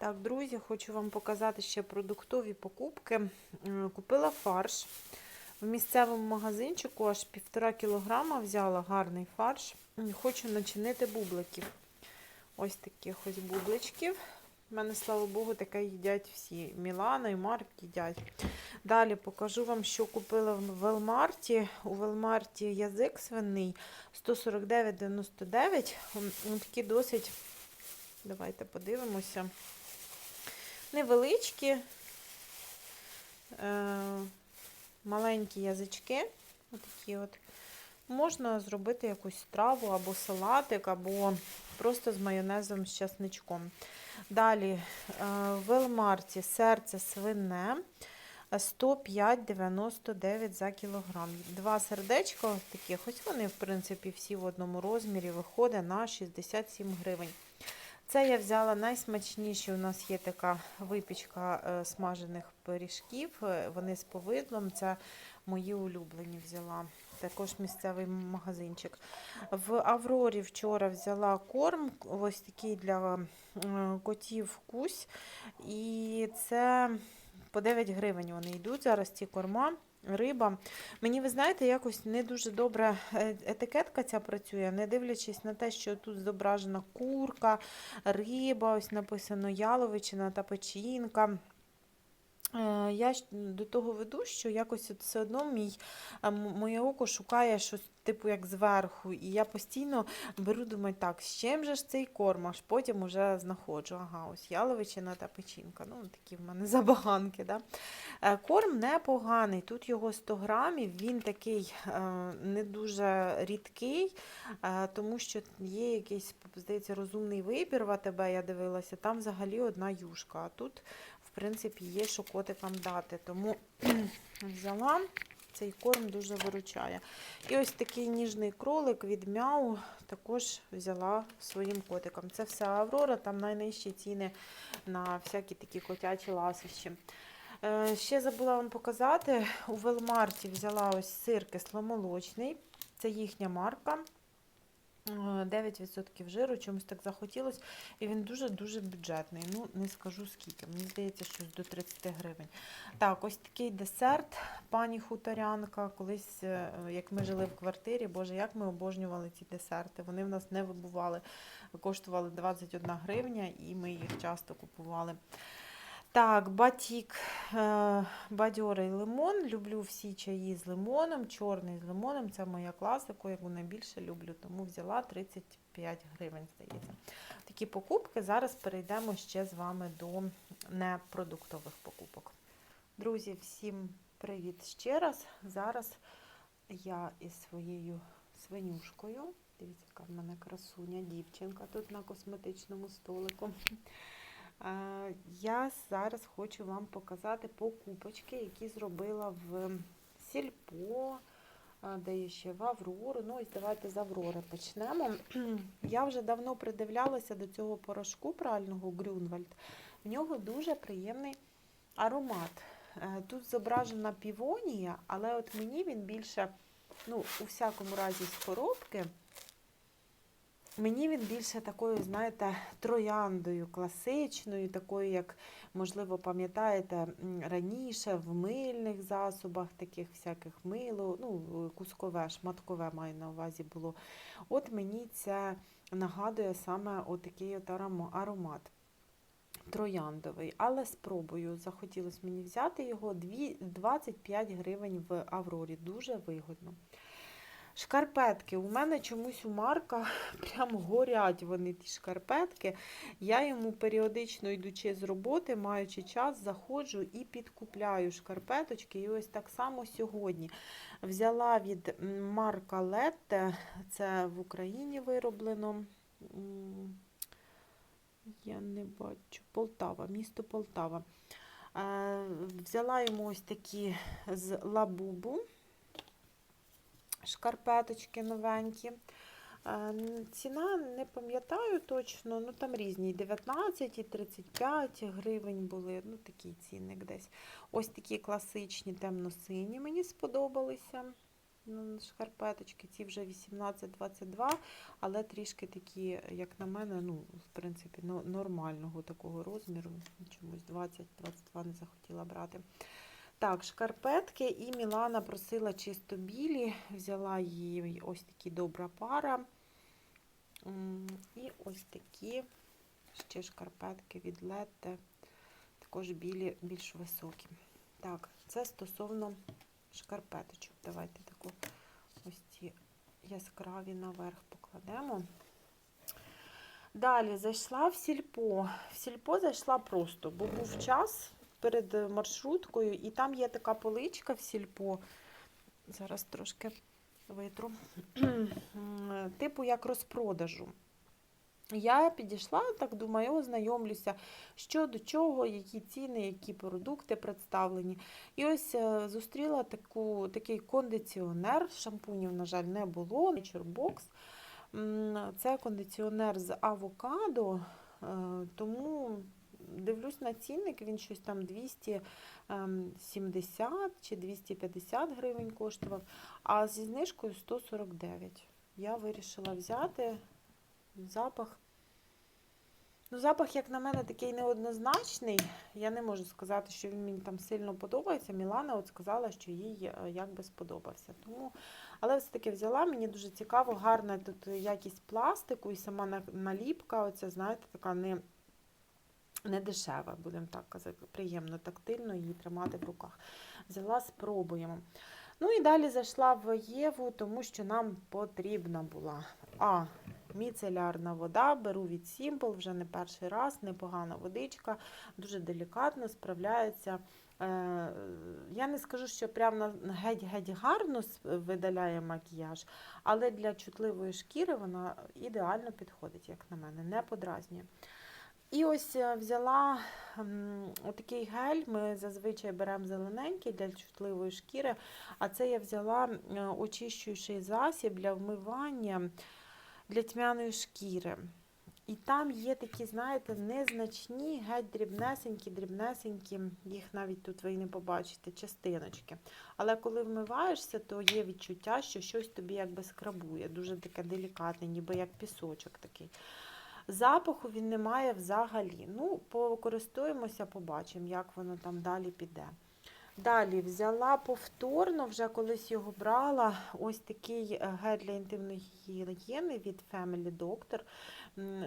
Так, друзі, хочу вам показати ще продуктові покупки. Е, Купила фарш. В місцевому магазинчику аж півтора кілограма взяла гарний фарш. Хочу начинити бубликів. Ось таких ось бубличків. У мене, слава Богу, таке їдять всі. Мілана і Марк їдять. Далі покажу вам, що купила в Велмарті. У Велмарті язик свиний 149,99. М, м, Такі досить. Давайте подивимося. Невеличкі, е, маленькі язички. Отакі от. Можна зробити якусь страву або салатик, або просто з майонезом з часничком. Далі е, в Велмарті серце свине 105,99 за кілограм. Два сердечка таких, ось вони, в принципі, всі в одному розмірі виходить на 67 гривень. Це я взяла найсмачніші. У нас є така випічка е, смажених пиріжків. е, Вони з повидлом. Це мої улюблені взяла. Також місцевий магазинчик. В Аврорі вчора взяла корм, ось такий для котів кусь. І це по 9 гривень вони йдуть зараз ці корма. Риба. Мені, ви знаєте, якось не дуже добре е, етикетка ця працює, не дивлячись на те, що тут зображена курка, риба, ось написано яловичина та печінка. Е, Я до того веду, що якось от все одно мій, моє око шукає щось типу як зверху. І я постійно беру, думаю, так, з чим же ж цей корм, аж потім уже знаходжу. Ага, ось яловичина та печінка. Ну, такі в мене забаганки. Да? Е, Корм непоганий. Тут його 100 грамів, він такий е, не дуже рідкий, тому що є якийсь, здається, розумний вибір в АТБ, я дивилася, там взагалі одна юшка. А тут, в принципі, є що котикам дати. Тому взяла. Цей корм дуже виручає. І ось такий ніжний кролик від мяу також взяла своїм котикам. Це все Аврора, там найнижчі ціни на всякі такі котячі ласощі. Е, Ще забула вам показати, у Велмарті взяла ось сир кисломолочний, це їхня марка. Е, 9% жиру, чомусь так захотілося. І він дуже-дуже бюджетний. Ну, не скажу скільки. Мені здається, щось до 30 гривень. Так, ось такий десерт, пані хуторянка. Колись, е, як ми жили в квартирі, боже, як ми обожнювали ці десерти. Вони в нас не вибували, коштували 21 гривня, і ми їх часто купували. Так, батік, е, бадьорий лимон. Люблю всі чаї з лимоном, чорний з лимоном. Це моя класика, яку найбільше люблю, тому взяла 35 гривень, здається. Такі покупки. Зараз перейдемо ще з вами до непродуктових покупок. Друзі, всім привіт ще раз. Зараз я із своєю свинюшкою. Дивіться, яка в мене красуня, дівчинка тут на косметичному столику. Я зараз хочу вам показати покупочки, які зробила в Сільпо, де є ще в Аврору. Ну, ось давайте з Аврори почнемо. Я вже давно придивлялася до цього порошку прального Грюнвальд. В нього дуже приємний аромат. Е, Тут зображена півонія, але от мені він більше, ну, у всякому разі, з коробки. Мені він більше такою, знаєте, трояндою, класичною, такою, як, можливо, пам'ятаєте, раніше в мильних засобах, таких всяких мило, ну, кускове, шматкове маю на увазі було. От мені це нагадує саме отакий от аромат. Трояндовий, але спробую. Захотілося мені взяти його 25 гривень в Аврорі. Дуже вигодно. Шкарпетки. У мене чомусь у Марка прям горять вони ті шкарпетки. Я йому періодично йдучи з роботи, маючи час, заходжу і підкупляю шкарпеточки. І ось так само сьогодні взяла від Марка Летте, це в Україні вироблено. Я не бачу. Полтава, місто Полтава. Е, Взяла йому ось такі з лабубу шкарпеточки новенькі. Е, Ціна не пам'ятаю точно, ну там різні, і 19 і 35 гривень були, ну такий цінник десь. Ось такі класичні темно-сині мені сподобалися. ну, шкарпеточки, ці вже 18-22, але трішки такі, як на мене, ну, в принципі, нормального такого розміру. Чомусь 20-22 не захотіла брати. Так, шкарпетки і Мілана просила чисто білі, взяла їй ось такі добра пара. І ось такі ще шкарпетки від Летте, також білі, більш високі. Так, це стосовно шкарпеточок. Давайте таку ось ці яскраві наверх покладемо. Далі зайшла в сільпо. В сільпо зайшла просто, бо був час перед маршруткою, і там є така поличка в сільпо. Зараз трошки витру. Типу як розпродажу. Я підійшла, так думаю, ознайомлюся, що до чого, які ціни, які продукти представлені. І ось е, зустріла таку, такий кондиціонер. Шампунів, на жаль, не було. Nature Це кондиціонер з авокадо, е, тому дивлюсь на цінник, він щось там 270 чи 250 гривень коштував, а зі знижкою 149. Я вирішила взяти запах. Ну, запах, як на мене, такий неоднозначний. Я не можу сказати, що він мені там сильно подобається. Мілана от сказала, що їй е, якби сподобався. Тому, але все-таки взяла, мені дуже цікаво, гарна тут якість пластику і сама наліпка, оця, знаєте, така не, не дешева, будемо так казати, приємно, тактильно її тримати в руках. Взяла, спробуємо. Ну і далі зайшла в Єву, тому що нам потрібна була. А, міцелярна вода, беру від Simple, вже не перший раз, непогана водичка, дуже делікатно справляється. Е, Я не скажу, що прям геть-геть гарно видаляє макіяж, але для чутливої шкіри вона ідеально підходить, як на мене, не подразнює. І ось е, взяла м, отакий гель. Ми зазвичай беремо зелененький для чутливої шкіри, а це я взяла очищуючий засіб для вмивання для тьмяної шкіри. І там є такі, знаєте, незначні, геть дрібнесенькі, дрібнесенькі, їх навіть тут ви і не побачите, частиночки. Але коли вмиваєшся, то є відчуття, що щось тобі якби скрабує. Дуже таке делікатне, ніби як пісочок такий. Запаху він не має взагалі. Ну, покористуємося, побачимо, як воно там далі піде. Далі взяла повторно, вже колись його брала. Ось такий е, гель для інтимної гігієни від Family Doctor.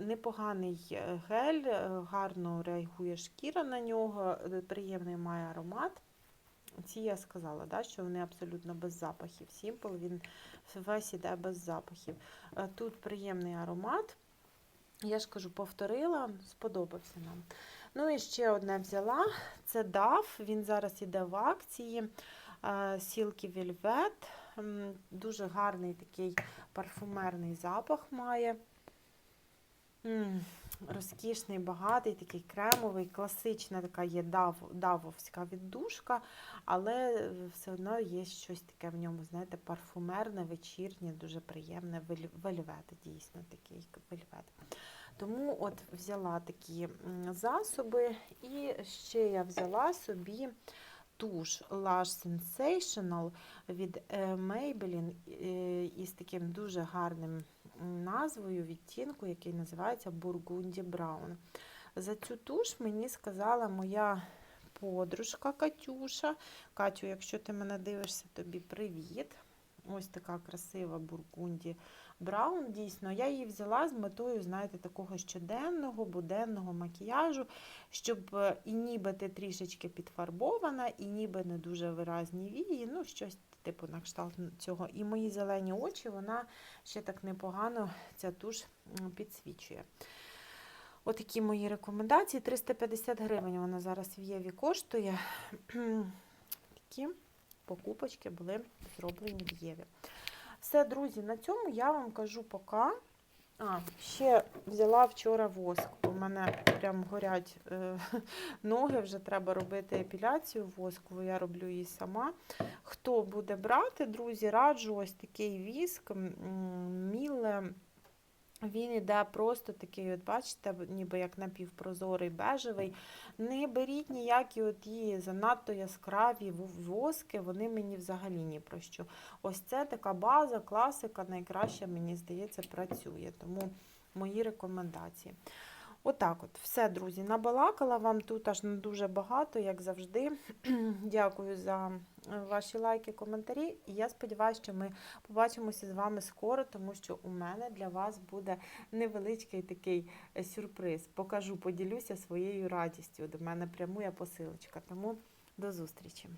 Непоганий е, гель, е, гарно реагує шкіра на нього, приємний має аромат. Ці я сказала, да, що вони абсолютно без запахів. Simple, він весь іде без запахів. Тут приємний аромат. Я ж кажу, повторила, сподобався нам. Ну і ще одне взяла. Це DAF, він зараз іде в акції. Сілки Вільвет. Дуже гарний такий парфумерний запах має. Розкішний, багатий, такий кремовий, класична така є дав, давовська віддушка, але все одно є щось таке в ньому, знаєте, парфумерне, вечірнє, дуже приємне, вельвет, дійсно такий вельвет. Тому от взяла такі засоби, і ще я взяла собі туш Lush Sensational від е, Maybelline е, із таким дуже гарним назвою, відтінку, який називається Бургунді Браун. За цю туш мені сказала моя подружка Катюша. Катю, якщо ти мене дивишся, тобі привіт. Ось така красива Бургунді Браун. Дійсно, я її взяла з метою, знаєте, такого щоденного, буденного макіяжу, щоб е, і ніби ти трішечки підфарбована, і ніби не дуже виразні вії. Ну, щось типу на кшталт цього. І мої зелені очі, вона ще так непогано ця туш підсвічує. Отакі мої рекомендації. 350 гривень вона зараз в Єві коштує. Такі покупочки були зроблені в Єві. Все, друзі, на цьому я вам кажу пока. А, ще взяла вчора воск. У мене прям горять е, ноги, вже треба робити епіляцію воскову, я роблю її сама. Хто буде брати, друзі, раджу ось такий віск Міле Він іде просто такий, от бачите, ніби як напівпрозорий бежевий. Не беріть ніякі оті занадто яскраві воски, вони мені взагалі ні про що. Ось це така база, класика, найкраще, мені здається, працює. Тому мої рекомендації. Отак от, все, друзі, набалакала вам тут аж не дуже багато, як завжди. Дякую за ваші лайки, коментарі. І я сподіваюся, що ми побачимося з вами скоро, тому що у мене для вас буде невеличкий такий е, сюрприз. Покажу, поділюся своєю радістю. До мене прямує посилочка. Тому до зустрічі!